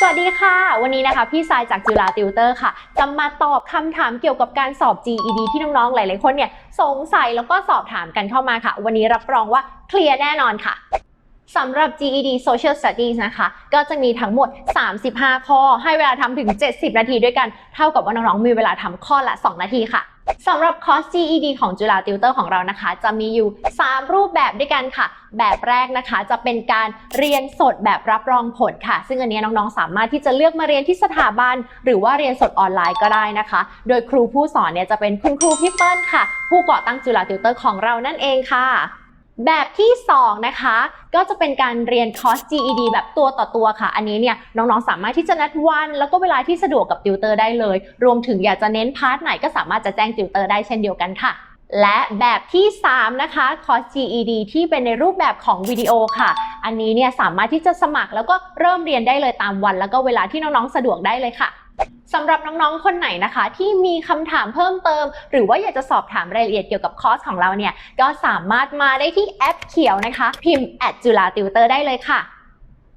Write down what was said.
สวัสดีค่ะ วันนี้นะคะ พี่สายจากจุฬาติวเตอร์ค่ะ จะมาตอบคำถามเกี่ยวกับการสอบ GED ที่น้องๆ หลายๆ คนเนี่ยสงสัยแล้วก็สอบถามกันเข้ามาค่ะ วันนี้รับรองว่าเคลียร์แน่นอนค่ะสำหรับ GED Social Studies นะคะ ก็จะมีทั้งหมด 35 ข้อ ให้เวลาทำถึง 70 นาทีด้วยกัน เท่ากับว่าน้องๆ มีเวลาทำข้อละ 2 นาทีค่ะ สำหรับคอร์ส GED ของจุฬาติวเตอร์ของเรานะคะ จะมีอยู่ 3 รูปแบบด้วยกันค่ะ แบบแรกนะคะ จะเป็นการเรียนสดแบบรับรองผลค่ะ ซึ่งอันนี้น้องๆ สามารถที่จะเลือกมาเรียนที่สถาบัน หรือว่าเรียนสดออนไลน์ก็ได้นะคะ โดยครูผู้สอนเนี่ยจะเป็นคุณครูพี่เปิ้ลค่ะ ผู้ก่อตั้งจุฬาติวเตอร์ของเรานั่นเองค่ะ แบบที่ 2 นะคะ ก็จะเป็นการเรียนคอร์ส GED แบบตัวต่อตัวค่ะ อันนี้เนี่ยน้องๆ สามารถที่จะนัดวัน แล้วก็เวลาที่สะดวกกับติวเตอร์ได้เลย รวมถึงอยากจะเน้นพาร์ทไหนก็สามารถจะแจ้งติวเตอร์ได้เช่นเดียวกันค่ะ และแบบที่ 3 นะคะคอร์ส GED ที่เป็นในรูปแบบของวิดีโอค่ะ อันนี้เนี่ยสามารถที่จะสมัครแล้วก็เริ่มเรียนได้เลยตามวัน แล้วก็เวลาที่น้องๆ สะดวกได้เลยค่ะ สำหรับน้องๆ คนไหนนะคะ ที่มีคำถามเพิ่มเติม หรือว่าอยากจะสอบถามรายละเอียดเกี่ยวกับคอร์สของเราเนี่ย ก็สามารถมาได้ที่แอปเขียวนะคะ พิมพ์จุฬาติวเตอร์ได้เลยค่ะ